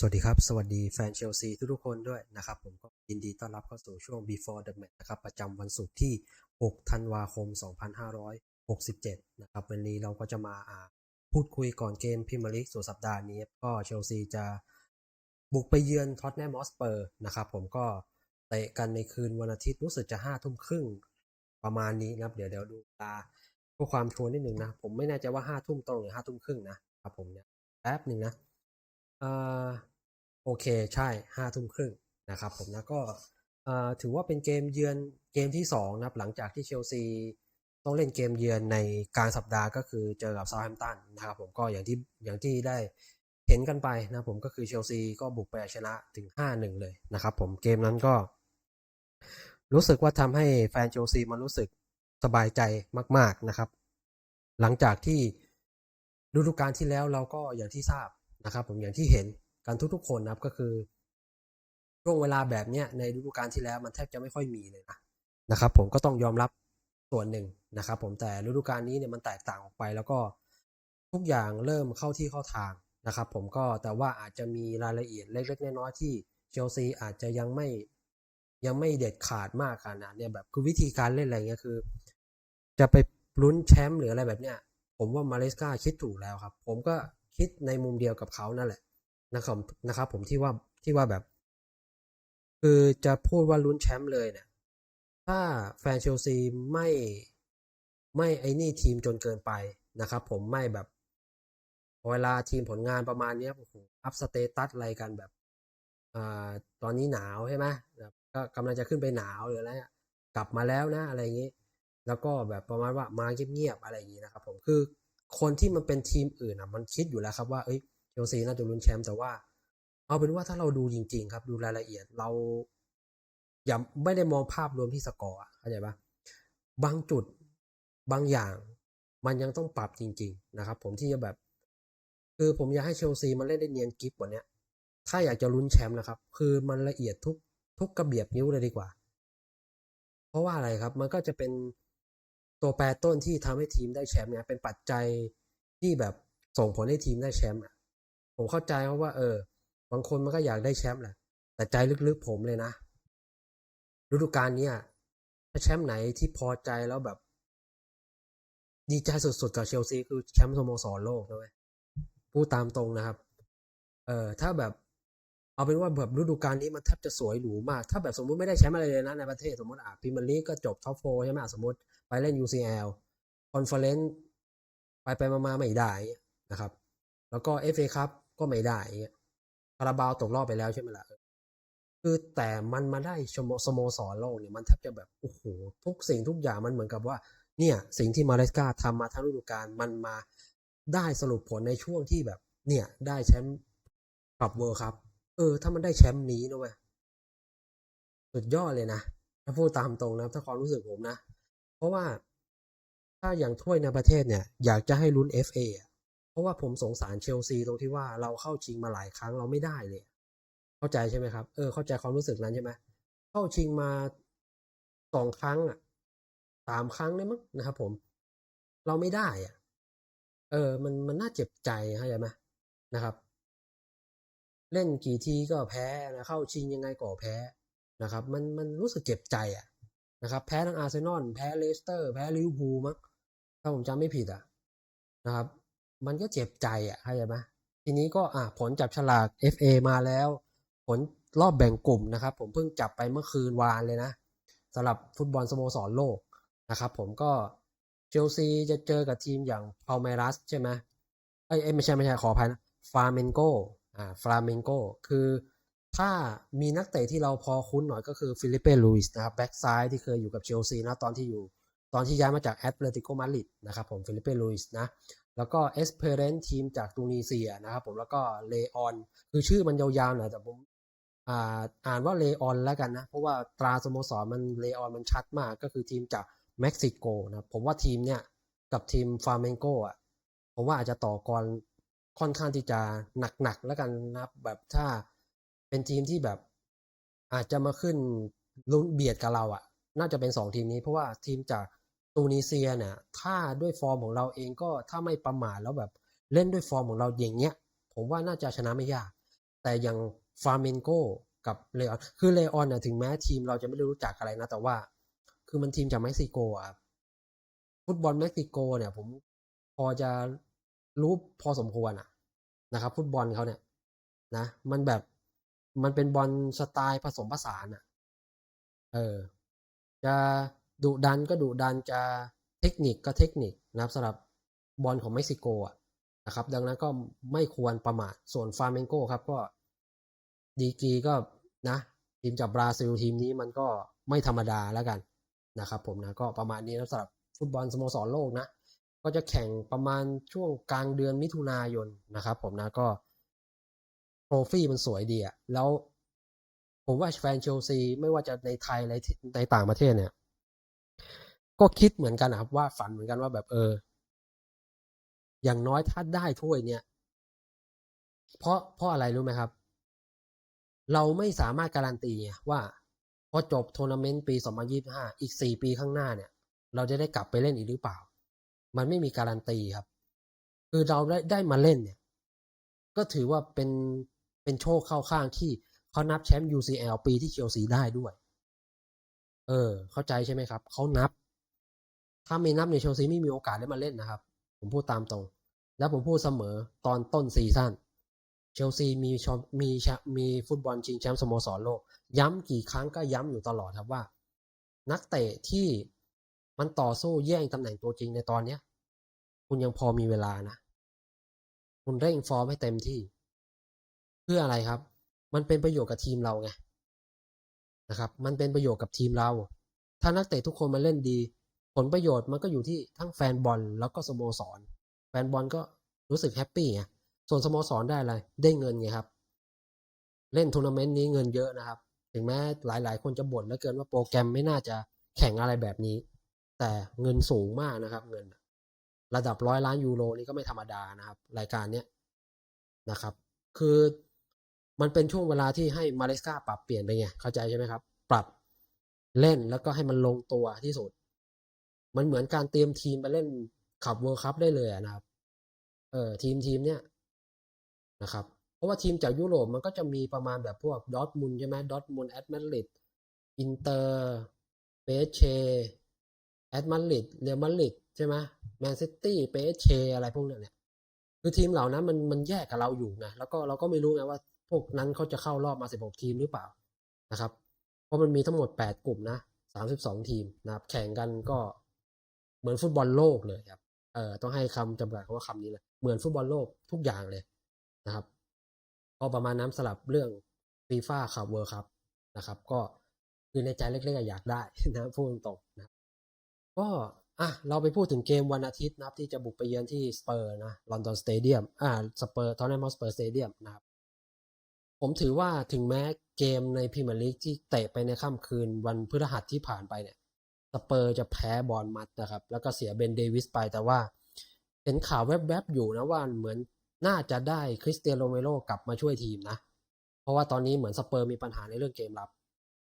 สวัสดีครับ สวัสดีแฟนเชลซีทุกๆคนด้วยนะครับ ผมก็ยินดีต้อนรับเข้าสู่ช่วง before the match นะครับ ประจำวันศุกร์ที่ 6 ธันวาคม 2567 นะครับ วันนี้เราก็จะมาพูดคุยก่อนเกมพรีเมียร์ลีกสุดสัปดาห์นี้ ก็เชลซีจะบุกไปเยือนท็อตแนมมอสเปอร์นะครับ ผมก็เตะกันในคืนวันอาทิตย์รู้สึกจะห้าทุ่มครึ่งประมาณนี้นะครับ เดี๋ยวเดี๋ยวดูเวลาเพื่อความชัวร์นิดหนึ่งนะ ผมไม่แน่ใจว่าห้าทุ่มตรงหรือห้าทุ่มครึ่งนะครับผมเนี่ยแป๊บหนึ่งนะ อ่าโอเคใช่ห้าทุ่มครึ่งนะครับผมนะก็อ่าถือว่าเป็นเกมเยือนเกมที่สองนะครับหลังจากที่เชลซีต้องเล่นเกมเยือนในกลางสัปดาห์ก็คือเจอกับเซาท์แฮมป์ตันนะครับผมก็อย่างที่อย่างที่ได้เห็นกันไปนะผมก็คือเชลซีก็บุกไปชนะถึง 5-1 เลยนะครับผมเกมนั้นก็ รู้สึกว่าทำให้แฟนเชลซีมันรู้สึกสบายใจมาก ๆนะครับ หลังจากที่ฤดูกาลที่แล้วเราก็อย่างที่ทราบ นะครับ ผมอย่างที่เห็นกันทุกๆคนนะครับก็คือช่วงเวลาแบบเนี้ยในฤดูกาลที่แล้วมันแทบจะไม่ค่อยมีเลยนะนะครับ ผมก็ต้องยอมรับส่วนหนึ่งนะครับ ผมแต่ฤดูกาลนี้เนี่ยมันแตกต่างออกไป แล้วก็ทุกอย่างเริ่มเข้าที่เข้าทางนะครับ ผมก็แต่ว่าอาจจะมีรายละเอียดเล็ก ๆ น้อยๆที่เชลซีอาจจะยังไม่ยังไม่เด็ดขาดมากขนาดเนี่ยแบบคือวิธีการเล่นอะไรเงี้ยคือ จะไปลุ้นแชมป์หรืออะไรแบบเนี้ยผมว่ามาเลสกาคิดถูกแล้วครับ ผมก็ คิดในมุมเดียวกับเขานั่นแหละนะครับนะครับ ผมที่ว่าที่ว่าแบบ คือจะพูดว่าลุ้นแชมป์เลยเนี่ยถ้าแฟนเชลซีไม่ไม่ไอ้นี่ทีมจนเกินไปนะครับ ผมไม่แบบเวลาทีมผลงานประมาณเนี้ยโอ้โหอัพสเตตัสอะไรกันแบบอ่าตอนนี้หนาวใช่ไหมก็กำลังจะขึ้นไปหนาวหรืออะไรกลับมาแล้วนะอะไรอย่างนี้ แล้วก็แบบประมาณว่ามาเงียบๆอะไรอย่างนี้นะครับ ผมคือ คนที่มันเป็นทีมอื่นอะมันคิดอยู่แล้วครับว่าเอ้ยเชลซีน่าจะลุ้นแชมป์แต่ว่า เอาเป็นว่าถ้าเราดูจริง ๆ ครับ ดูรายละเอียดเราอย่าไม่ได้มองภาพรวมที่สกอร์เข้าใจปะบางจุดบางอย่างมันยังต้องปรับจริง ๆ นะครับ ผมที่จะแบบ คือผมอยากให้เชลซีมันเล่นได้เนียนกิฟกว่านี้ถ้าอยากจะลุ้นแชมป์นะครับ คือมันละเอียดทุกทุกกระเบียดนิ้วเลยดีกว่า เพราะว่าอะไรครับ มันก็จะเป็น ตัวแปรต้นที่ทำให้ทีมได้แชมป์เนี่ยเป็นปัจจัยที่แบบส่งผลให้ทีมได้แชมป์อะผมเข้าใจเพราะว่า เออ บางคนมันก็อยากได้แชมป์แหละ แต่ใจลึกๆผมเลยนะฤดูกาลเนี้ยถ้าแชมป์ไหนที่พอใจแล้วแบบ ดีใจสุดๆกับเชลซีคือแชมป์สโมสรโลกนะเว้ยพูดตามตรงนะครับ เออถ้าแบบ เอาเป็นว่าแบบฤดูกาลนี้มันแทบจะสวยหรูมาก ถ้าแบบสมมุติไม่ได้แชมป์อะไรเลยนะในประเทศสมมติอะพรีเมียร์ลีก็จบท็อปโฟใช่ไหมสมมติไปเล่น UCL คอนเฟอเรนซ์ไปไปมาไม่ได้นะครับ แล้วก็ FA ครับก็ไม่ได้คาราบาวตกรอบไปแล้วใช่ไหมล่ะคือแต่มันมาได้ชมสโมสรโลกเนี่ยมันแทบจะแบบโอ้โหทุกสิ่งทุกอย่างมันเหมือนกับว่า เนี่ย สิ่งที่มาเลสกาทำมาทั้งฤดูกาลมันมาได้สรุปผลในช่วงที่แบบ เนี่ย ได้แชมป์ขับเวิร์ครับ เออ ถ้ามันได้แชมป์นี้นะเว้ยสุดยอดเลยนะ ถ้าพูดตามตรงนะถ้าความรู้สึกผมนะ เพราะว่าถ้าอย่างถ้วยในประเทศเนี่ย อยากจะให้ลุ้น FA เพราะว่าผมสงสารเชลซีตรงที่ว่าเราเข้าชิงมาหลายครั้งเราไม่ได้เลย เข้าใจใช่ไหมครับ เออ เข้าใจความรู้สึกนั้นใช่ไหมเข้าชิงมาสองครั้งอะสามครั้งเลยมั้งนะครับผม เราไม่ได้อะ เออ มันมันน่าเจ็บใจเข้าใจไหมนะครับ เล่นกี่ทีก็แพ้นะเข้าชิงยังไงก็แพ้นะครับ มันมันรู้สึกเจ็บใจอะนะครับ แพ้ทั้งอาร์เซนอลแพ้เลสเตอร์ แพ้ลิเวอร์พูลมั้งถ้าผมจำไม่ผิดอะนะครับ มันก็เจ็บใจอะเข้าใจไหมทีนี้ก็อะผลจับฉลาก FA มาแล้ว ผลรอบแบ่งกลุ่มนะครับ ผมเพิ่งจับไปเมื่อคืนวานเลยนะสำหรับฟุตบอลสโมสรโลกนะครับ ผมก็เชลซีจะเจอกับทีมอย่างพาเมรัสใช่ไหมเอ้ยไม่ใช่ไม่ใช่ขออภัยนะฟาเมนโก อ่าฟลาเมนโกคือถ้ามีนักเตะที่เราพอคุ้นหน่อยก็คือฟิลิปเป้ลุยส์นะครับแบ็กซ้ายที่เคยอยู่กับเชลซีนะตอนที่อยู่ ตอนที่ย้ายมาจากแอตเลติโกมาดริดนะครับผมฟิลิปเป้ลุยส์นะแล้วก็เอสเพเรนทีมจากตูนิเซียนะครับผมแล้วก็เลออนคือชื่อมันยาวๆหน่อยแต่ผมอ่าอ่านว่าเลออนแล้วกันนะ เพราะว่าตราสโมสรมันเลออนมันชัดมากก็คือทีมจากเม็กซิโกนะผมว่าทีมเนี่ยกับทีมฟาเมนโกอะผมว่าอาจจะต่อกร ค่อนข้างที่จะหนักๆแล้วกันนะครับแบบถ้าเป็นทีมที่แบบ อาจจะมาขึ้นลุ้นเบียดกับเราอะ น่าจะเป็นสองทีมนี้ เพราะว่าทีมจากตูนิเซียเนี่ย ถ้าด้วยฟอร์มของเราเองก็ถ้าไม่ประมาทแล้วแบบเล่นด้วยฟอร์มของเราอย่างเงี้ย ผมว่าน่าจะชนะไม่ยาก แต่อย่างฟาเมนโกกับเลออนคือเลออนเนี่ยถึงแม้ทีมเราจะไม่ได้รู้จักอะไรนะ แต่ว่า คือมันทีมจากเม็กซิโกอะฟุตบอลเม็กซิโกเนี่ย ผมพอจะ รู้พอสมควรอะนะครับฟุตบอลเขาเนี่ยนะ มันแบบมันเป็นบอลสไตล์ผสมผสานอะเออ จะดุดันก็ดุดันจะเทคนิคก็เทคนิคนะครับสำหรับบอลของเม็กซิโกอะนะครับ ดังนั้นก็ไม่ควรประมาทส่วนฟาเมนโกครับก็ดีกีก็นะ ทีมจากบราซิลทีมนี้มันก็ไม่ธรรมดาแล้วกันนะครับผมนะก็ประมาณนี้นะสำหรับฟุตบอลสโมสรโลกนะ ก็จะแข่งประมาณช่วงกลางเดือนมิถุนายนนะครับ ผมนะก็โทรฟี่มันสวยดีอะแล้ว ผมว่าแฟนเชลซีไม่ว่าจะในไทยในในต่างประเทศเนี่ย ก็คิดเหมือนกันนะครับว่าฝันเหมือนกันว่าแบบเออ อย่างน้อยถ้าได้ถ้วยเนี่ย เพราะเพราะอะไรรู้ไหมครับ เราไม่สามารถการันตีไงว่าพอจบทัวร์นาเมนต์ปี 2025 อีก 4 ปีข้างหน้าเนี่ย เราจะได้กลับไปเล่นอีกหรือเปล่า มันไม่มีการันตีครับ คือเราได้ได้มาเล่นเนี่ย ก็ถือว่าเป็นเป็นโชคเข้าข้างที่เขานับแชมป์ UCL ปีที่เชลซีได้ด้วย เออ เข้าใจใช่ไหมครับ เขานับ ถ้าไม่นับในยเชลซีไม่มีโอกาสได้มาเล่นนะครับ ผมพูดตามตรง แล้วผมพูดเสมอตอนต้นซีซั่นเชลซีมีชมมีชมีฟุตบอลชิงแชมป์สโมสรโลก ย้ำกี่ครั้งก็ย้ำอยู่ตลอดครับว่า นักเตะที่ มันต่อสู้แย่งตำแหน่งตัวจริงในตอนเนี้ย คุณยังพอมีเวลานะ คุณเร่งฟอร์มให้เต็มที่ เพื่ออะไรครับ มันเป็นประโยชน์กับทีมเราไงนะครับ มันเป็นประโยชน์กับทีมเรา ถ้านักเตะทุกคนมาเล่นดี ผลประโยชน์มันก็อยู่ที่ทั้งแฟนบอลแล้วก็สโมสร แฟนบอลก็รู้สึกแฮปปี้ไง ส่วนสโมสรได้อะไร ได้เงินไงครับ เล่นทัวร์นาเมนต์นี้เงินเยอะนะครับ ถึงแม้หลาย ๆ คนจะบ่นเลือเกินว่าโปรแกรมไม่น่าจะแข่งอะไรแบบนี้ แต่เงินสูงมากนะครับ เงิน ระดับร้อยล้านยูโรนี่ก็ไม่ธรรมดานะครับ รายการเนี้ยนะครับ คือมันเป็นช่วงเวลาที่ให้มาเลสกาปรับเปลี่ยนไปไงเข้าใจใช่ไหมครับ ปรับเล่นแล้วก็ให้มันลงตัวที่สุด มันเหมือนการเตรียมทีมไปเล่นขับเวิร์คัพได้เลยนะครับ เออทีมทีมเนี้ยนะครับ เพราะว่าทีมจากยุโรปมันก็จะมีประมาณแบบพวกดอทมุนใช่ไหมดอทมุนแอตแมาริดอินเตอร์เปเช แอตมาริดเรอัลมาริดใช่ไหมแมนซิตี้เปเชอะไรพวกเนี้ยเนี่ยคือทีมเหล่านั้นมันมันแยกกับเราอยู่ไงแล้วก็เราก็ไม่รู้ไงว่าพวกนั้นเขาจะเข้ารอบมา 16 ทีมหรือเปล่านะครับ เพราะมันมีทั้งหมด 8 กลุ่มนะ 32 ทีมนะครับ แข่งกันก็เหมือนฟุตบอลโลกเลยครับ เอ่อต้องให้คำจำกัดคำว่าคำนี้เลยเหมือนฟุตบอลโลกทุกอย่างเลยนะครับ ก็ประมาณน้ำสลับเรื่องฟีฟ่าคัพเวิร์คัพนะครับ ก็คือในใจเล็กๆอยากได้นะพูดตรงนะ ก็อะเราไปพูดถึงเกมวันอาทิตย์นะครับ ที่จะบุกไปเยือนที่สเปอร์นะลอนดอนสเตเดียมอ่าสเปอร์ทอนแนมสเปอร์สเตเดียมนะครับ ผมถือว่าถึงแม้เกมในพรีเมียร์ลีกที่เตะไปในค่ำคืนวันพฤหัสที่ผ่านไปเนี่ยสเปอร์จะแพ้บอลมัดนะครับ แล้วก็เสียเบนเดวิสไปแต่ว่า เห็นข่าวแวบๆอยู่นะว่าเหมือนน่าจะได้คริสเตียโนโรเมโรกลับมาช่วยทีมนะ เพราะว่าตอนนี้เหมือนสเปอร์มีปัญหาในเรื่องเกมรับ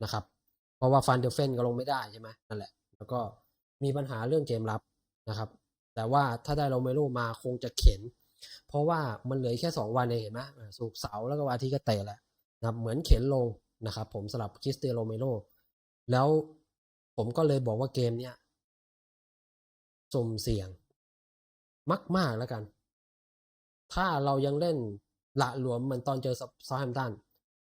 นะครับ เพราะว่าฟันเดอร์เฟนก็ลงไม่ได้ใช่ไหมนั่นแหละ แล้วก็ มีปัญหาเรื่องเกมรับนะครับ แต่ว่าถ้าได้โรเมโรมาคงจะเข็น เพราะว่ามันเหลือแค่สองวันเองเห็นไหมอ่าศุกเสาร์แล้วก็วันอาทิตย์ก็เตะแหละนะครับเหมือนเข็นลงนะครับ ผมสำหรับคริสเตียโรเมโรแล้วผมก็เลยบอกว่าเกมเนี้ยสุ่มเสี่ยง มากๆแล้วกัน ถ้าเรายังเล่นละหลวมเหมือนตอนเจอซาแฮมตัน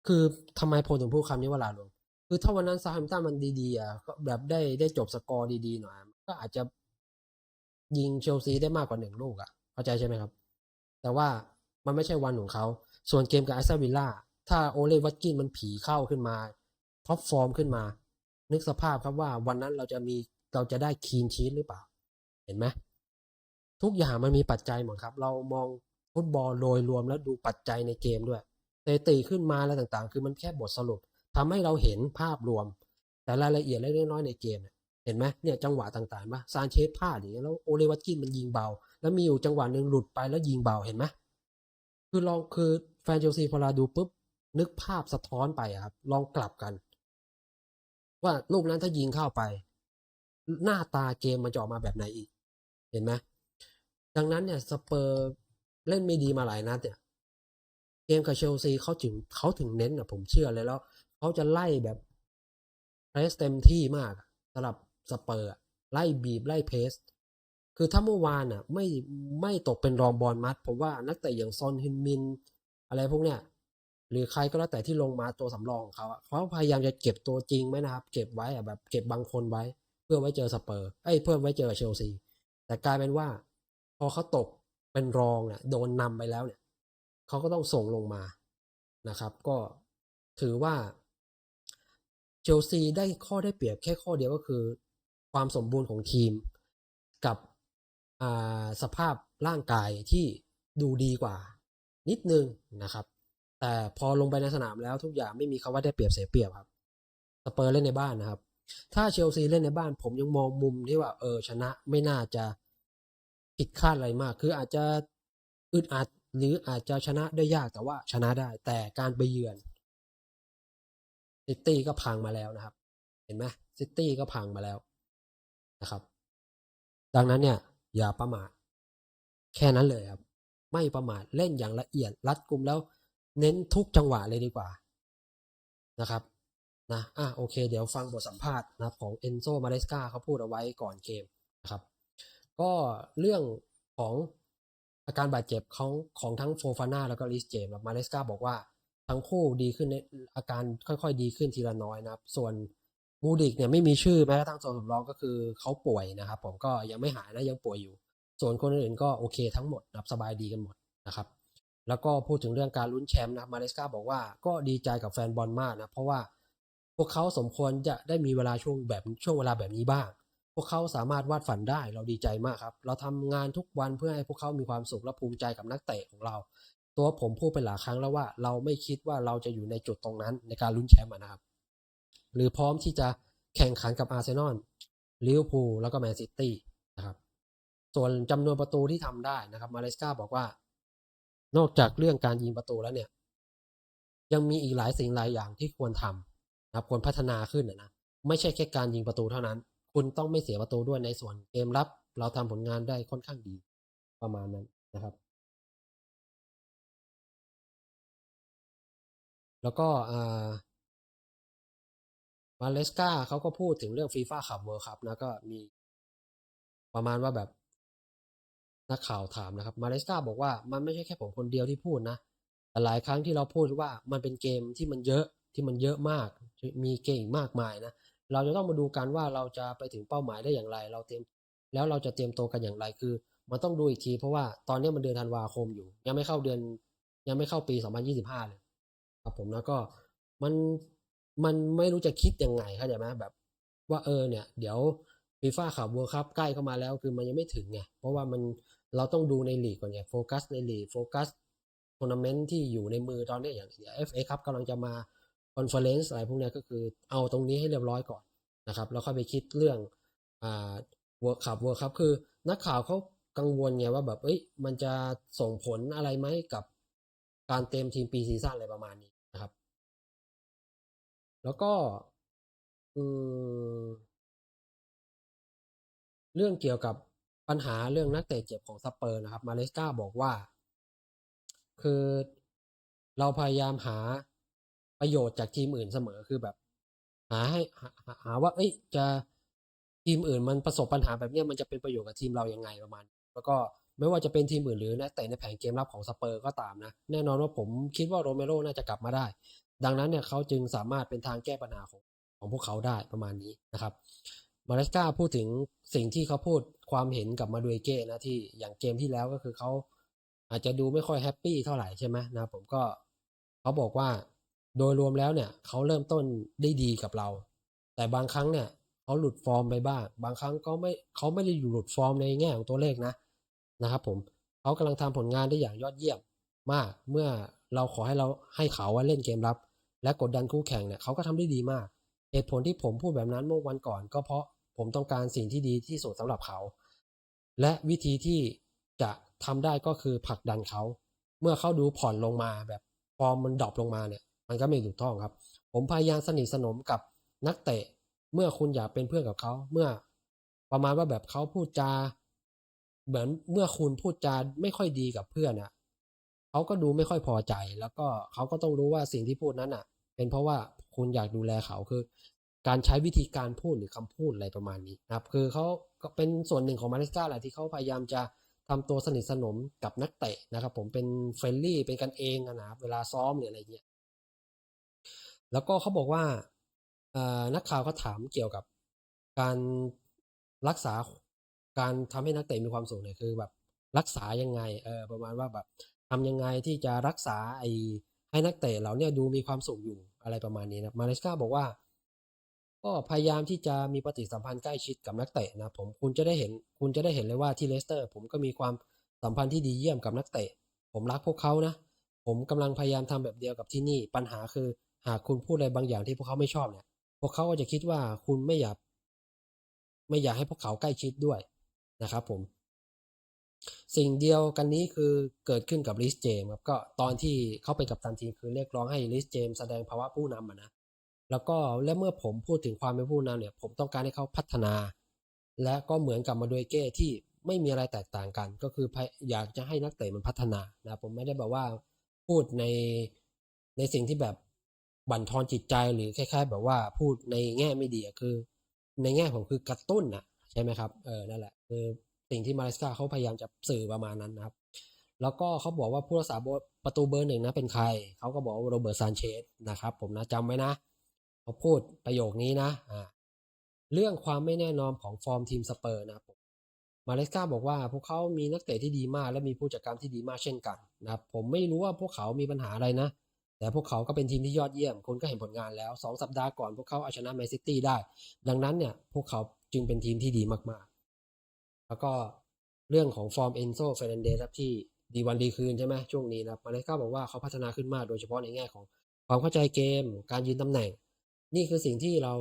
คือทำไมผมถึงพูดคำนี้ว่าละหลวม คือถ้าวันนั้นซาแฮมตันมันดีๆอะก็แบบได้ได้จบสกอร์ดีๆหน่อยก็อาจจะยิงเชลซีได้มากกว่าหนึ่งลูกอะเข้าใจใช่ไหมครับ แต่ว่ามันไม่ใช่วันของเขา ส่วนเกมกับไอซ์วิลล่าถ้าโอเลวัตกินมันผีเข้าขึ้นมาท็อปฟอร์มขึ้นมา นึกสภาพครับว่าวันนั้นเราจะมีเราจะได้คีนชีสหรือเปล่า เห็นไหมทุกอย่างมันมีปัจจัยหมดครับ เรามองฟุตบอลโดยรวมแล้วดูปัจจัยในเกมด้วยสถิติขึ้นมาอะไรต่างๆ คือมันแค่บทสรุป ทำให้เราเห็นภาพรวม แต่รายละเอียดเล็กๆน้อยๆในเกม เห็นไหมเนี่ยจังหวะต่างๆว่าซานเชสพลาดอย่างเงี้ยแล้วโอเลวัตกินมันยิงเบา แล้วมีอยู่จังหวะหนึ่งหลุดไปแล้วยิงเบาเห็นไหมคือลองคือแฟนเชลซีพอเราดูปุ๊บนึกภาพสะท้อนไปครับ ลองกลับกัน ว่าลูกนั้นถ้ายิงเข้าไป หน้าตาเกมมันจะออกมาแบบไหนอีก เห็นไหมดังนั้นเนี่ยสเปอร์เล่นไม่ดีมาหลายนัดเนี่ยเกมกับเชลซีเขาถึงเขาถึงเน้นอะผมเชื่อเลยแล้ว เขาจะไล่แบบเพรสเต็มที่มากสำหรับสเปอร์ไล่บีบไล่เพสคือถ้าเมื่อวานอะไม่ไม่ตกเป็นรองบอลมัดผมว่านักเตะอย่างซอนฮินมิน อะไรพวกเนี้ยหรือใครก็แล้วแต่ที่ลงมาตัวสำรองของเขาเขาพยายามจะเก็บตัวจริงไหมนะครับ เก็บไว้อะแบบเก็บบางคนไว้ เพื่อไว้เจอสเปอร์ไอ้เพื่อไว้เจอเชลซีแต่กลายเป็นว่า พอเขาตกเป็นรองเนี่ยโดนนำไปแล้วเนี่ยเขาก็ต้องส่งลงมานะครับ ก็ถือว่า เชลซีได้ข้อได้เปรียบแค่ข้อเดียวก็คือ ความสมบูรณ์ของทีมกับสภาพร่างกายที่ดูดีกว่า นิดนึงนะครับ แต่พอลงไปในสนามแล้วทุกอย่างไม่มีคำว่าได้เปรียบเสียเปรียบครับสเปอร์เล่นในบ้านนะครับ ถ้าเชลซีเล่นในบ้าน ผมยังมองมุมที่ว่า เออชนะไม่น่าจะผิดคาดอะไรมาก คืออาจจะอึดอัดหรืออาจจะชนะได้ยากแต่ว่าชนะได้ แต่การไปเยือน ซิตี้ก็พังมาแล้วนะครับ เห็นไหมซิตี้ก็พังมาแล้วนะครับ ดังนั้นเนี่ย อย่าประมาทแค่นั้นเลยครับ ไม่ประมาทเล่นอย่างละเอียดรัดกุมแล้วเน้นทุกจังหวะเลยดีกว่านะครับนะอะโอเค เดี๋ยวฟังบทสัมภาษณ์นะครับของเอนโซมาเรสกาเขาพูดเอาไว้ก่อนเกมนะครับ ก็เรื่องของอาการบาดเจ็บของของทั้งโฟฟาน่าแล้วก็ลิสเจมส์มาเรสกาบอกว่า ทั้งคู่ดีขึ้นในอาการค่อยๆ ดีขึ้นทีละน้อยนะครับ ส่วนมูดิกเนี่ยไม่มีชื่อแม้กระทั่งตัวสำรองก็คือเขาป่วยนะครับ ผมก็ยังไม่หายนะยังป่วยอยู่ ส่วนคนอื่นๆก็โอเคทั้งหมดนะครับสบายดีกันหมดนะครับ แล้วก็พูดถึงเรื่องการลุ้นแชมป์นะครับมาเลสกาบอกว่าก็ดีใจกับแฟนบอลมากนะเพราะว่าพวกเขาสมควรจะได้มีเวลาช่วงแบบช่วงเวลาแบบนี้บ้าง พวกเขาสามารถวาดฝันได้เราดีใจมากครับ เราทำงานทุกวันเพื่อให้พวกเขามีความสุขและภูมิใจกับนักเตะของเรา ตัวผมพูดไปหลายครั้งแล้วว่า เราไม่คิดว่าเราจะอยู่ในจุดตรงนั้นในการลุ้นแชมป์นะครับ หรือพร้อมที่จะแข่งขันกับอาร์เซนอลลิเวอร์พูลแล้วก็แมนซิตี้นะครับ ส่วนจำนวนประตูที่ทำได้นะครับ มาเลสกาบอกว่า นอกจากเรื่องการยิงประตูแล้วเนี่ย ยังมีอีกหลายสิ่งหลายอย่างที่ควรทำนะครับ ควรพัฒนาขึ้นนะไม่ใช่แค่การยิงประตูเท่านั้น คุณต้องไม่เสียประตูด้วยในส่วนเกมรับ เราทำผลงานได้ค่อนข้างดีประมาณนั้นนะครับ แล้วก็อ่ามาเลสกาเขาก็พูดถึงเรื่องฟีฟ่าขับเวิร์คัพนะก็มีประมาณว่าแบบนักข่าวถามนะครับ มาเลสกาบอกว่ามันไม่ใช่แค่ผมคนเดียวที่พูดนะแต่หลายครั้งที่เราพูดว่ามันเป็นเกมที่มันเยอะที่มันเยอะมาก มีเกมมากมายนะเราจะต้องมาดูกันว่าเราจะไปถึงเป้าหมายได้อย่างไร เราเตรียมแล้วเราจะเตรียมตัวกันอย่างไรคือ มันต้องดูอีกที เพราะว่าตอนนี้มันเดือนธันวาคมอยู่ ยังไม่เข้าเดือนยังไม่เข้าปี 2025 เลย ครับผมแล้วก็มันมันไม่รู้จะคิดยังไงเข้าใจไหมแบบ ว่าเออเนี่ย เดี๋ยวฟีฟ่าขับเวิร์คัพใกล้เข้ามาแล้วคือมันยังไม่ถึงไงเพราะว่ามันเราต้องดูในลีกก่อนไงโฟกัสในลีกโฟกัสทัวร์นาเมนต์ที่อยู่ในมือตอนนี้อย่าง FA ครับกำลังจะมาคอนเฟอเรนซ์อะไรพวกนี้ก็คือเอาตรงนี้ให้เรียบร้อยก่อนนะครับแล้วค่อยไปคิดเรื่องอ่าเวิร์คัพเวิร์คัพคือ นักข่าวเขากังวลไงว่าแบบเอ้ยมันจะส่งผลอะไรไหมกับการเต็มทีมปีซีซั่นอะไรประมาณนี้ แล้วก็เรื่องเกี่ยวกับปัญหาเรื่องนักเตะเจ็บของสเปอร์นะครับ มาเลสกาบอกว่า คือเราพยายามหาประโยชน์จากทีมอื่นเสมอคือแบบ หาให้หาหาว่า เอ้ยจะทีมอื่นมันประสบปัญหาแบบนี้มันจะเป็นประโยชน์กับทีมเรายังไงประมาณ แล้วก็ไม่ว่าจะเป็นทีมอื่นหรือนักเตะในแผนเกมรับของสเปอร์ก็ตามนะ แน่นอนว่าผมคิดว่าโรเมโรน่าจะกลับมาได้ ดังนั้นเนี่ยเขาจึงสามารถเป็นทางแก้ปัญหาของของพวกเขาได้ประมาณนี้นะครับมาเลสกาพูดถึงสิ่งที่เขาพูดความเห็นกับมาดูเอเก้นะที่อย่างเกมที่แล้วก็คือเขาอาจจะดูไม่ค่อยแฮปปี้เท่าไหร่ใช่ไหมนะผมก็เขาบอกว่าโดยรวมแล้วเนี่ยเขาเริ่มต้นได้ดีกับเรา แต่บางครั้งเนี่ยเขาหลุดฟอร์มไปบ้าง บางครั้งก็ไม่เขาไม่ได้อยู่หลุดฟอร์มในแง่ของตัวเลขนะนะครับผมเขากำลังทำผลงานได้อย่างยอดเยี่ยมมากเมื่อเราขอให้เราให้เขาว่าเล่นเกมรับ และกดดันคู่แข่งเนี่ยเขาก็ทำได้ดีมาก เหตุผลที่ผมพูดแบบนั้นเมื่อวันก่อน ก็เพราะผมต้องการสิ่งที่ดีที่สุดสำหรับเขา และวิธีที่จะทำได้ก็คือผลักดันเขา เมื่อเขาดูผ่อนลงมาแบบฟอร์มมันดรอปลงมาเนี่ย มันก็ไม่ถูกต้องครับ ผมพยายามสนิทสนมกับนักเตะ เมื่อคุณอยากเป็นเพื่อนกับเขา เมื่อประมาณว่าแบบเขาพูดจาเหมือนเมื่อคุณพูดจาไม่ค่อยดีกับเพื่อนอะเขาก็ดูไม่ค่อยพอใจ แล้วก็เขาก็ต้องรู้ว่าสิ่งที่พูดนั้นอะ เป็นเพราะว่าคุณอยากดูแลเขาคือ การใช้วิธีการพูดหรือคำพูดอะไรประมาณนี้นะครับ คือเขาก็เป็นส่วนหนึ่งของมาริสกาแหละที่เขาพยายามจะทำตัวสนิทสนมกับนักเตะนะครับ ผมเป็นเฟรนลี่เป็นกันเองนะครับเวลาซ้อมหรืออะไรเงี้ยแล้วก็เขาบอกว่าเอ่อนักข่าวก็ถามเกี่ยวกับการรักษาการทำให้นักเตะมีความสุขเนี่ยคือแบบรักษายังไงเออประมาณว่าแบบทำยังไงที่จะรักษาไอ ให้นักเตะเราเนี่ยดูมีความสุขอยู่อะไรประมาณนี้นะมาเลสกาบอกว่า ก็พยายามที่จะมีปฏิสัมพันธ์ใกล้ชิดกับนักเตะนะผมคุณจะได้เห็นคุณจะได้เห็นเลยว่าที่เลสเตอร์ ผมก็มีความสัมพันธ์ที่ดีเยี่ยมกับนักเตะ ผมรักพวกเขานะผมกำลังพยายามทำแบบเดียวกับที่นี่ ปัญหาคือ หากคุณพูดอะไรบางอย่างที่พวกเขาไม่ชอบเนี่ย พวกเขาก็จะคิดว่าคุณไม่อยาก ไม่อยากให้พวกเขาใกล้ชิดด้วยนะครับผม สิ่งเดียวกันนี้คือเกิดขึ้นกับลิสเจมครับก็ตอนที่เขาเป็นกัปตันทีมคือเรียกร้องให้ลิสเจมแสดงภาวะผู้นำนะแล้วก็และเมื่อผมพูดถึงความเป็นผู้นำเนี่ย ผมต้องการให้เขาพัฒนา และก็เหมือนกับมาโดยเก้ที่ไม่มีอะไรแตกต่างกัน ก็คืออยากจะให้นักเตะมันพัฒนานะผมไม่ได้แบบว่าพูดในในสิ่งที่แบบบั่นทอนจิตใจหรือคล้ายๆ แบบว่าพูดในแง่ไม่ดีคือ ในแง่ผมคือกระตุ้นนะใช่ไหมครับเออนั่นแหละคือ สิ่งที่มาเลสกาเขาพยายามจะสื่อประมาณนั้นนะครับ แล้วก็เขาบอกว่าผู้รักษาประตูเบอร์หนึ่งนะเป็นใคร เขาก็บอกว่าโรเบิร์ตซานเชสนะครับ ผมนะจำไว้นะ เขาพูดประโยคนี้นะอ่าเรื่องความไม่แน่นอนของฟอร์มทีมสเปอร์นะครับผมมาเลสกาบอกว่าพวกเขามีนักเตะที่ดีมาก และมีผู้จัดการที่ดีมากเช่นกันนะครับผมไม่รู้ว่าพวกเขามีปัญหาอะไรนะ แต่พวกเขาก็เป็นทีมที่ยอดเยี่ยมคุณก็เห็นผลงานแล้วสองสัปดาห์ก่อนพวกเขาเอาชนะแมนซิตี้ได้ ดังนั้นเนี่ยพวกเขาจึงเป็นทีมที่ดีมากๆ แล้วก็เรื่องของฟอร์มเอนโซเฟรนเดสครับที่ดีวันดีคืนใช่ไหมช่วงนี้นะครับมาเลสกาบอกว่าเขาพัฒนาขึ้นมากโดยเฉพาะในแง่ของความเข้าใจเกม การยืนตำแหน่ง นี่คือสิ่งที่เรา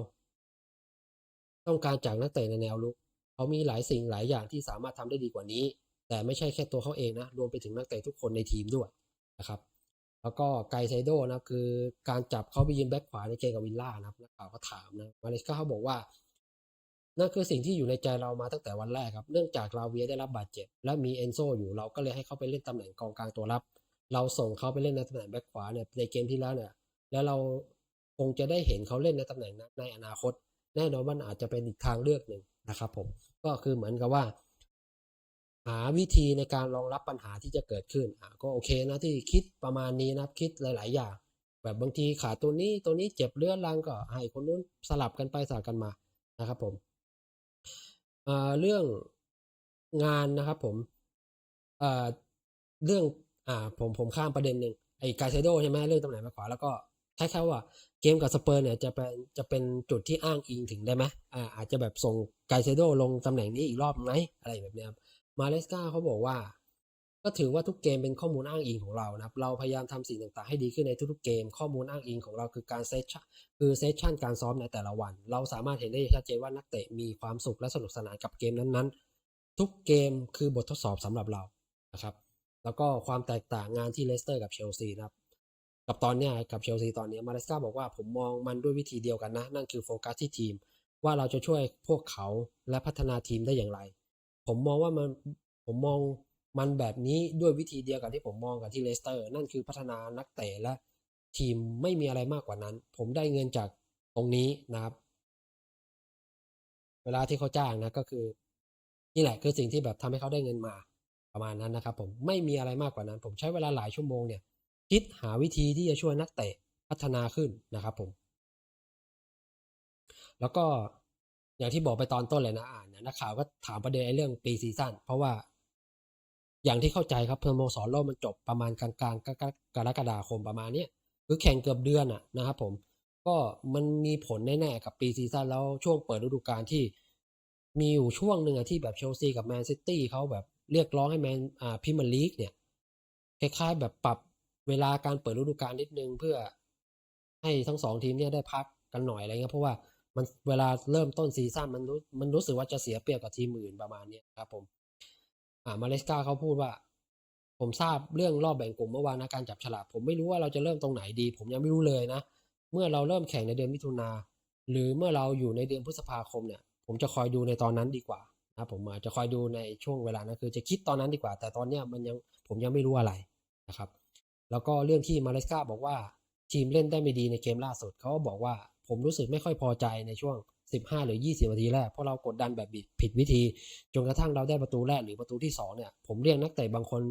ต้องการจากนักเตะในแนวลุกเขามีหลายสิ่งหลายอย่างที่สามารถทำได้ดีกว่านี้ แต่ไม่ใช่แค่ตัวเขาเองนะรวมไปถึงนักเตะทุกคนในทีมด้วยนะครับ แล้วก็ไกไซโดนะคือการจับเขาไปยืนแบ็คขวาในเกมกับวิลล่านะครับนักข่าวก็ถามนะมาเลสกาเขาบอกว่า นั่นคือสิ่งที่อยู่ในใจเรามาตั้งแต่วันแรกครับ เนื่องจากลาเวียได้รับบาดเจ็บ และมีเอนโซอยู่เราก็เลยให้เขาไปเล่นตำแหน่งกองกลางตัวรับ เราส่งเขาไปเล่นในตำแหน่งแบ็คขวาเนี่ยในเกมที่แล้วเนี่ย แล้วเราคงจะได้เห็นเขาเล่นในตำแหน่งนั้นในอนาคต แน่นอนว่าอาจจะเป็นอีกทางเลือกหนึ่งนะครับ ผม ก็คือเหมือนกับว่า หาวิธีในการรองรับปัญหาที่จะเกิดขึ้นก็โอเคนะที่คิดประมาณนี้นะคิดหลาย ๆ อย่าง แบบบางทีขาตัวนี้ตัวนี้เจ็บเรื้อรังก็ให้คนนู้นสลับกันไปสลับกันมานะครับผม เรื่องงานนะครับผมเรื่องอ่าผมผมข้ามประเด็นหนึ่งไอ้กาเซโดใช่ไหมเรื่องตำแหน่งมาขวาแล้วก็คล้ายๆว่าเกมกับสเปอร์เนี่ยจะเป็นจะเป็นจุดที่อ้างอิงถึงได้ไหมอ่าอาจจะแบบส่งไกเซโดลงตำแหน่งนี้อีกรอบไหมอะไรแบบนี้ครับมาเลสกาเขาบอกว่า ก็ถือว่าทุกเกมเป็นข้อมูลอ้างอิงของเรานะครับ เราพยายามทำสิ่งต่างๆให้ดีขึ้นในทุกๆเกม ข้อมูลอ้างอิงของเราคือการเซสชั่นคือเซสชั่นการซ้อมในแต่ละวัน เราสามารถเห็นได้ชัดเจนว่านักเตะมีความสุขและสนุกสนานกับเกมนั้นๆ ทุกเกมคือบททดสอบสำหรับเรานะครับ แล้วก็ความแตกต่างงานที่เลสเตอร์กับเชลซีนะครับ กับตอนเนี้ยกับเชลซีตอนนี้มาเลสกาบอกว่าผมมองมันด้วยวิธีเดียวกันนะ นั่นคือโฟกัสที่ทีม ว่าเราจะช่วยพวกเขาและพัฒนาทีมได้อย่างไร ผมมองว่ามันผมมอง มันแบบนี้ด้วยวิธีเดียวกับที่ผมมองกับที่เลสเตอร์ นั่นคือพัฒนานักเตะและทีมไม่มีอะไรมากกว่านั้น ผมได้เงินจากตรงนี้นะครับ เวลาที่เขาจ้างนะก็คือ นี่แหละคือสิ่งที่แบบทำให้เขาได้เงินมาประมาณนั้นนะครับ ผมไม่มีอะไรมากกว่านั้น ผมใช้เวลาหลายชั่วโมงเนี่ย คิดหาวิธีที่จะช่วยนักเตะพัฒนาขึ้นนะครับผม แล้วก็อย่างที่บอกไปตอนต้นเลยนะอ่านเนี่ยนักข่าวก็ถามประเด็นไอ้เรื่องปีซีซั่นเพราะว่า อย่างที่เข้าใจครับเพอร์โมสอนโลกมันจบประมาณกลางๆกรกฎาคมประมาณนี้คือแข่งเกือบเดือนอะนะครับผมก็มันมีผลแน่ๆกับปีซีซั่นแล้วช่วงเปิดฤดูกาลที่มีอยู่ช่วงหนึ่งอะที่แบบเชลซีกับแมนซิตี้เขาแบบเรียกร้องให้แมนอ่าพิมลีกเนี่ยคล้ายๆแบบปรับเวลาการเปิดฤดูกาลนิดนึงเพื่อให้ทั้งสองทีมเนี่ยได้พักกันหน่อยอะไรเงี้ยเพราะว่ามันเวลาเริ่มต้นซีซั่นมันรู้มันรู้สึกว่าจะเสียเปรียบกับทีมอื่นประมาณนี้ครับผม อ่ามาเลสกาเขาพูดว่า ผมทราบเรื่องรอบแบ่งกลุ่มเมื่อวานนะการจับฉลากผมไม่รู้ว่าเราจะเริ่มตรงไหนดี ผมยังไม่รู้เลยนะ เมื่อเราเริ่มแข่งในเดือนมิถุนาหรือเมื่อเราอยู่ในเดือนพฤษภาคมเนี่ย ผมจะคอยดูในตอนนั้นดีกว่านะผมอาจจะคอยดูในช่วงเวลานั้นคือจะคิดตอนนั้นดีกว่า แต่ตอนเนี้ยมันยังผมยังไม่รู้อะไรนะครับ แล้วก็เรื่องที่มาเลสกาบอกว่าทีมเล่นได้ไม่ดีในเกมล่าสุดเขาบอกว่าผมรู้สึกไม่ค่อยพอใจในช่วง 15 หรือ 20นาทีแรกเพราะเรากดดันแบบผิดวิธี จนกระทั่งเราได้ประตูแรกหรือประตูที่2เนี่ยผมเรียกนักเตะบางคน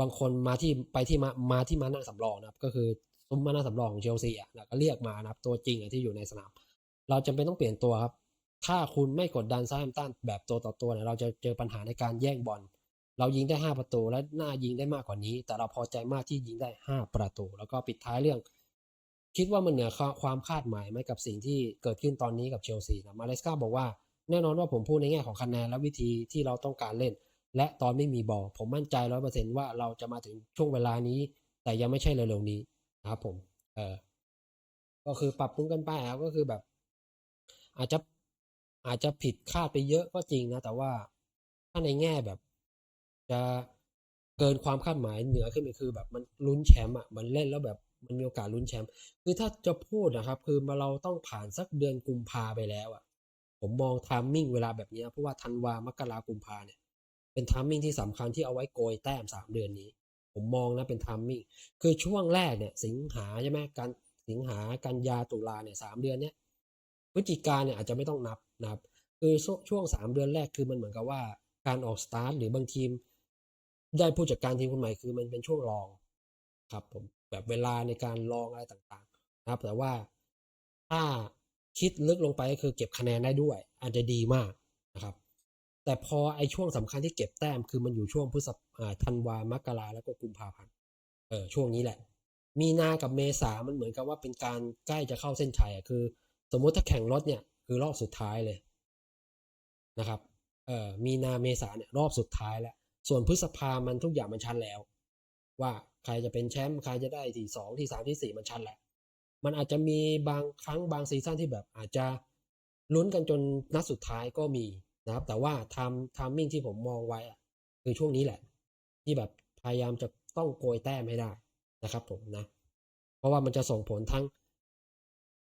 บางคนมาที่ไปที่มามาที่มานั่งสำรองนะครับ ก็คือซุ้มมานั่งสำรองของเชลซีอะแล้วก็เรียกมานะครับ ตัวจริงอะที่อยู่ในสนาม เราจำเป็นต้องเปลี่ยนตัวครับ ถ้าคุณไม่กดดันซาแฮมตันแบบตัวต่อตัวเนี่ยเราจะเจอปัญหาในการแย่งบอลเรายิงได้ 5 ประตูและน่ายิงได้มากกว่านี้ แต่เราพอใจมากที่ยิงได้ 5 ประตู แล้วก็ปิดท้ายเรื่อง คิดว่ามันเหนือความคาดหมายไหมกับสิ่งที่เกิดขึ้นตอนนี้กับเชลซีนะมาเลสกาบอกว่าแน่นอนว่าผมพูดในแง่ของคะแนนและวิธีที่เราต้องการเล่น และตอนไม่มีบอลผมมั่นใจร้อยเปอร์เซ็นว่าเราจะมาถึงช่วงเวลานี้ แต่ยังไม่ใช่เร็วๆนี้นะครับผม เออก็คือปรับปรุงกันไปครับก็คือแบบ อาจจะอาจจะผิดคาดไปเยอะก็จริงนะ แต่ว่าถ้าในแง่แบบ จะเกินความคาดหมายเหนือขึ้นไปคือ แบบมันลุ้นแชมป์อะมันเล่นแล้วแบบ มันมีโอกาสลุ้นแชมป์คือถ้าจะพูดนะครับ คือมาเราต้องผ่านสักเดือนกุมภาไปแล้วอะผมมองทามมิ่งเวลาแบบนี้เพราะว่าธันวามกรากุมภาเนี่ยเป็นทามมิ่งที่สำคัญที่เอาไว้โกยแต้มสามเดือนนี้ ผมมองนะเป็นทามมิ่งคือช่วงแรกเนี่ย สิงหาใช่ไหมการสิงหากันยาตุลาเนี่ยสามเดือนเนี้ยพฤศจิกาเนี่ยอาจจะไม่ต้องนับนะครับ คือช่วงสามเดือนแรกคือมันเหมือนกับว่าการออกสตาร์ทหรือบางทีม ได้ผู้จัดการทีมคนใหม่คือมันเป็นช่วงรองครับผม แบบเวลาในการลองอะไรต่างๆ นะครับ แต่ว่าถ้าคิดลึกลงไปก็คือเก็บคะแนนได้ด้วย อาจจะดีมากนะครับ แต่พอไอ้ช่วงสำคัญที่เก็บแต้มคือมันอยู่ช่วงพฤษภาธันวามกราแล้วก็กุมภาพันธ์เออช่วงนี้แหละ มีนากับเมษามันเหมือนกับว่าเป็นการใกล้จะเข้าเส้นชัยอะคือ สมมุติถ้าแข่งรถเนี่ยคือรอบสุดท้ายเลยนะครับเออมีนาเมษาเนี่ยรอบสุดท้ายแล้ว ส่วนพฤษภามันทุกอย่างมันชันแล้ว ว่า ใครจะเป็นแชมป์ใครจะได้ที่สองที่สามที่สี่มันชันแหละ มันอาจจะมีบางครั้งบางซีซั่นที่แบบอาจจะลุ้นกันจนนัดสุดท้ายก็มีนะครับ แต่ว่าทำทามมิ่งที่ผมมองไว้คือช่วงนี้แหละ ที่แบบพยายามจะต้องโกยแต้มให้ได้นะครับผมนะ เพราะว่ามันจะส่งผลทั้ง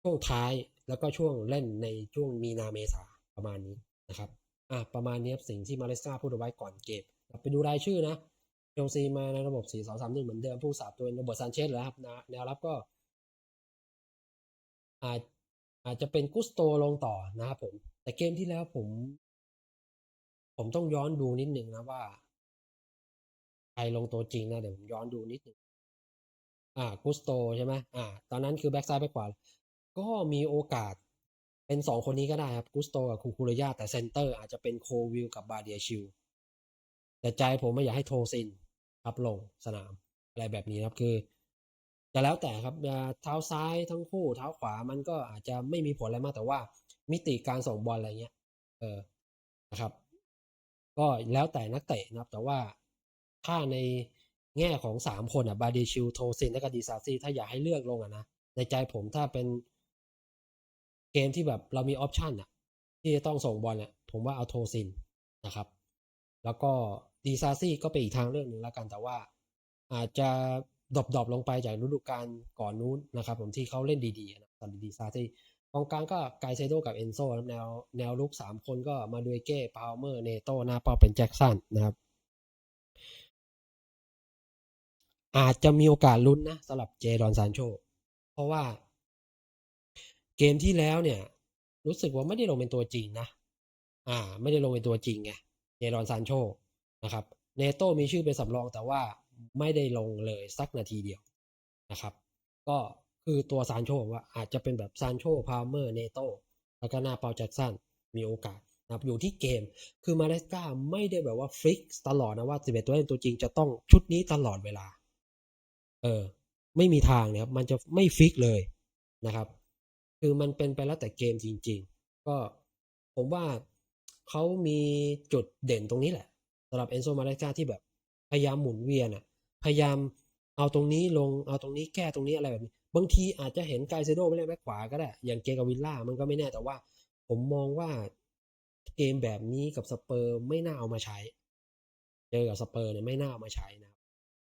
ช่วงท้ายแล้วก็ช่วงเล่นในช่วงมีนาเมษาประมาณนี้นะครับ อะประมาณนี้สิ่งที่มาเลสกาพูดเอาไว้ก่อนเกม ไปดูรายชื่อนะ เชลซีมาในระบบ 4 2 3 1 เหมือนเดิมผู้สาบตัวโรเบิร์ตซานเชสแล้วครับนะแนวรับก็ อาจอาจจะเป็นกุสโตลงต่อนะครับผม แต่เกมที่แล้วผม ผมต้องย้อนดูนิดหนึ่งนะว่าใครลงตัวจริงนะเดี๋ยวผมย้อนดูนิดหนึ่งอ่ากุสโตใช่ไหมอ่า ตอนนั้นคือแบ็กซ้ายไปขวา ก็มีโอกาสเป็นสองคนนี้ก็ได้ครับกุสโตกับคูคูเรยาแต่เซนเตอร์อาจจะเป็นโควิลกับบาเดียชิลแต่ใจผมไม่อยากให้โทซินับลงสนามอะไรแบบนี้ครับคือ จะแล้วแต่ครับเท้าซ้ายทั้งคู่เท้าขวามันก็อาจจะไม่มีผลอะไรมากแต่ว่า มิติการส่งบอลอะไรเงี้ย เออนะครับ ก็แล้วแต่นักเตะนะครับ แต่ว่าถ้าในแง่ของสามคนอะบาดีชิลโทซินและก็ดีซาซีถ้าอยากให้เลือกลงอะนะในใจผมถ้าเป็นเกมที่แบบเรามีออปชันอะ ที่จะต้องส่งบอลเนี่ยผมว่าเอาโทซินนะครับ แล้วก็ ดีซาซี่ก็เป็นอีกทางเรื่องหนึ่งแล้วกัน แต่ว่าอาจจะดรอปๆลงไปจากฤดูกาลก่อนนู้นนะครับ ผมที่เขาเล่นดีๆนะตอนดีซาซี่กองกลางก็ไกเซโดกับเอนโซแนวแนวลุกสามคนก็มาดูเก้พาวเมอร์เนโตหน้าเป้าเป็นแจ็คสันนะครับ อาจจะมีโอกาสลุ้นนะสำหรับเจดอนซานโช เพราะว่า เกมที่แล้วเนี่ย รู้สึกว่าไม่ได้ลงเป็นตัวจริงนะ อ่า ไม่ได้ลงเป็นตัวจริงไงเจดอนซานโช นะครับเนโตมีชื่อเป็นสำรองแต่ว่าไม่ได้ลงเลยสักนาทีเดียวนะครับ ก็คือตัวซานโชว่าอาจจะเป็นแบบซานโชพาวเมอร์เนโตแล้วก็หน้าเปาแจ็คสันมีโอกาสนะครับอยู่ที่เกมคือมาเลสกาไม่ได้แบบว่าฟิกตลอดนะว่า11ตัวเล่นตัวจริงจะต้องชุดนี้ตลอดเวลา เออ ไม่มีทางนะครับมันจะไม่ฟิกเลยนะครับ คือมันเป็นไปแล้วแต่เกมจริง ๆ ก็ผมว่าเขามีจุดเด่นตรงนี้แหละ สำหรับเอนโซมาเลกาที่แบบพยายามหมุนเวียนอะพยายามเอาตรงนี้ลงเอาตรงนี้แก้ตรงนี้อะไรแบบนี้ บางทีอาจจะเห็นไกเซโดไม่เล่นแบ็คขวาก็ได้ อย่างเกกาวิลล่ามันก็ไม่แน่แต่ว่า ผมมองว่าเกมแบบนี้กับสเปอร์ไม่น่าเอามาใช้ เจอกับสเปอร์เนี่ยไม่น่าเอามาใช้นะ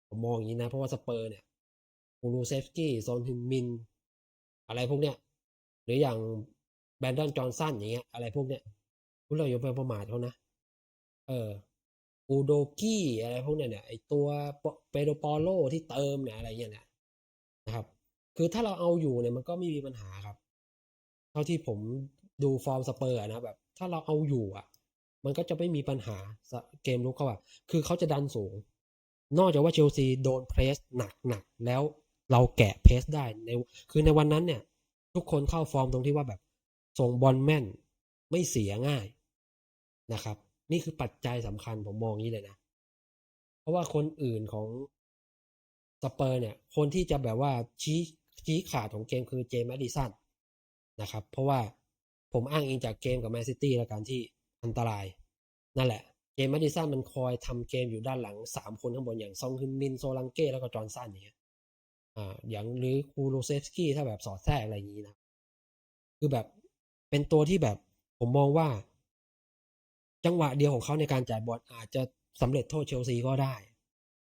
ผมมองอย่างนี้นะ เพราะว่าสเปอร์เนี่ยคูรูเซฟกี้โซนฮินมิน อะไรพวกเนี้ยหรืออย่างแบนดอนจอห์นสันอย่างเงี้ยอะไรพวกเนี้ยคุณเราอย่าไปประมาทเขานะ เออ อูโดกี้อะไรพวกเนี้ยเนี่ยไอตัวเปโดปอโลที่เติมเนี่ยอะไรเงี้ยเนี่ยนะครับ คือถ้าเราเอาอยู่เนี่ยมันก็ไม่มีปัญหาครับ เท่าที่ผมดูฟอร์มสเปอร์นะแบบถ้าเราเอาอยู่อะ มันก็จะไม่มีปัญหาเกมลุกเขาอะคือเขาจะดันสูง นอกจากว่าเชลซีโดนเพรสหนักหนักๆแล้วเราแกะเพรสได้ในคือในวันนั้นเนี่ย ทุกคนเข้าฟอร์มตรงที่ว่าแบบส่งบอลแม่นไม่เสียง่ายนะครับ นี่คือปัจจัยสำคัญผมมองนี้เลยนะ เพราะว่าคนอื่นของสเปอร์เนี่ย คนที่จะแบบว่าชี้ชี้ขาดของเกมคือเจมส์แมดิสันนะครับ เพราะว่าผมอ้างอิงจากเกมกับแมนซิตี้แล้วกันที่อันตราย นั่นแหละ เจมส์แมดิสันมันคอยทำเกมอยู่ด้านหลังสามคนข้างบนอย่างซองฮึนมินโซลังเก้แล้วก็จอร์นสันอย่างเงี้ยอ่าอย่างหรือคูโรเซฟสกี้ถ้าแบบสอดแทรกอะไรอย่างนี้นะ คือแบบเป็นตัวที่แบบผมมองว่า จังหวะเดียวของเขาในการจ่ายบอลอาจจะสำเร็จโทษเชลซีก็ได้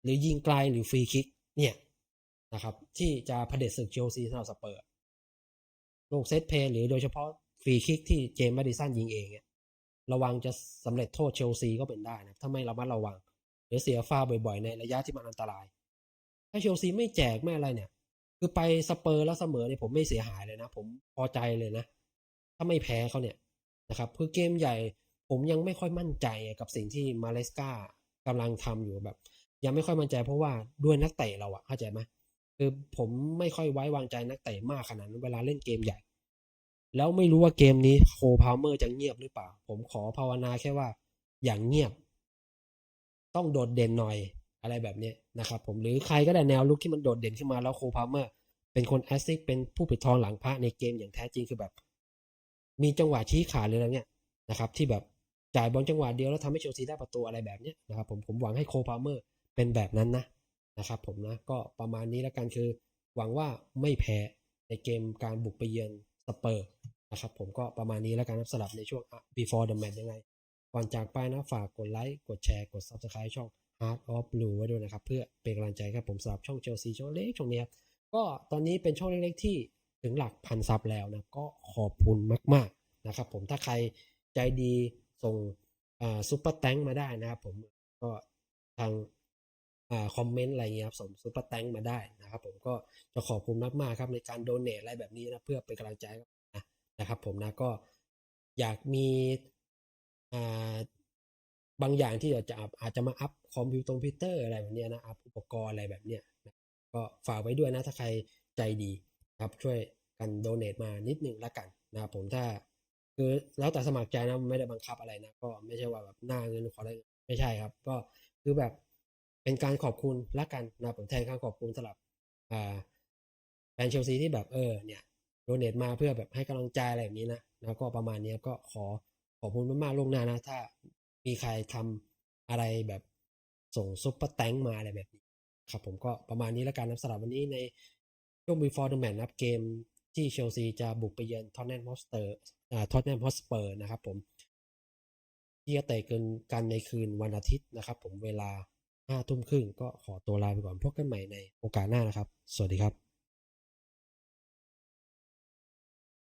หรือยิงไกลหรือฟรีคิกเนี่ยนะครับ ที่จะเผด็จศึกเชลซีสำหรับสเปอร์ลูกเซตเพย์หรือโดยเฉพาะฟรีคิกที่เจมส์แมดิสันยิงเองเนี่ยระวังจะสำเร็จโทษเชลซีก็เป็นได้นะถ้าไม่ระมัดระวัง หรือเสียฟาวบ่อยๆ ในระยะที่มันอันตราย ถ้าเชลซีไม่แจกไม่อะไรเนี่ย คือไปสเปอร์แล้วเสมอเนี่ยผมไม่เสียหายเลยนะ ผมพอใจเลยนะ ถ้าไม่แพ้เขาเนี่ยนะครับคือเกมใหญ่ ผมยังไม่ค่อยมั่นใจกับสิ่งที่มาเลสกากำลังทำอยู่แบบ ยังไม่ค่อยมั่นใจเพราะว่าด้วยนักเตะเราอะเข้าใจไหมคือผมไม่ค่อยไว้วางใจนักเตะมากขนาดนั้นเวลาเล่นเกมใหญ่ แล้วไม่รู้ว่าเกมนี้โคพาวเมอร์จะเงียบหรือเปล่า ผมขอภาวนาแค่ว่า อย่างเงียบ ต้องโดดเด่นหน่อยอะไรแบบนี้นะครับ ผมหรือใครก็ได้แนวลุกที่มันโดดเด่นขึ้นมาแล้วโคพาวเมอร์เป็นคนแอสซิสเป็นผู้ปิดทองหลังพระในเกมอย่างแท้จริงคือแบบ มีจังหวะชี้ขาดเลยแล้วเนี่ยนะครับ ที่แบบ จ่ายบอลจังหวะเดียวแล้วทำให้เชลซีได้ประตูอะไรแบบนี้นะครับผมผมหวังให้โคพาเมอร์เป็นแบบนั้นนะนะครับผมนะก็ประมาณนี้แล้วกันคือ หวังว่าไม่แพ้ในเกมการบุกไปเยือนสเปอร์นะครับผมก็ประมาณนี้แล้วกันครับสลับในช่วง before the match ยังไงก่อนจากไปนะฝากกดไลค์กดแชร์กด subscribe ช่อง Heart of Blue ไว้ด้วยนะครับ เพื่อเป็นกำลังใจครับผมสำหรับช่องเชลซีช่องเล็กช่องนี้ครับก็ตอนนี้เป็นช่องเล็กๆที่ถึงหลักพันซับแล้วนะก็ขอบคุณมาก ๆนะครับ ผมถ้าใครใจดี ส่งซุปเปอร์แตงมาได้นะครับผมก็ทางคอมเมนต์อะไรเงี้ยครับส่งซุปเปอร์แตงมาได้นะครับ ผมก็จะขอบคุณมากๆครับในการโดเนทอะไรแบบนี้นะเพื่อเป็นกำลังใจนะนะครับ ผมนะก็อยากมีบางอย่างที่จะอาจจะมาอัพคอมพิวตร์พิวเตอร์อะไรแบบนี้นะอัพอุปกรณ์อะไรแบบเนี้ยนะก็ฝากไว้ด้วยนะถ้าใครใจดีครับช่วยกันโดเน a มานิดนึงละกันนะครับผมถ้า คือแล้วแต่สมัครใจนะไม่ได้บังคับอะไรนะก็ไม่ใช่ว่าแบบหน้าเงินขออะไรไม่ใช่ครับ ก็คือแบบเป็นการขอบคุณละกันนะผมแทนการขอบคุณสำหรับแฟนเชลซีที่แบบเออเนี่ยโดเน a มาเพื่อแบบให้กำลังใจอะไรแบบนี้นะแล้วก็ประมาณนี้ก็ขอขอบคุณมากๆล่วงหน้านะ ถ้ามีใครทำอะไรแบบส่งซุปเปอร์แตงมาอะไรแบบนี้ ครับผมก็ประมาณนี้แล้วกันนะสำหรับวันนี้ในช่วง before the match นะครับเกม ที่เชลซีจะบุกไปเยือนท็อตแนมฮอสเตอร์อ่าท็อตแนมฮอสเปอร์นะครับผมที่จะเตะกันกันในคืนวันอาทิตย์นะครับ ผมเวลาห้าทุ่มครึ่งก็ขอตัวลาไปก่อนพบกันใหม่ในโอกาสหน้านะครับ สวัสดีครับ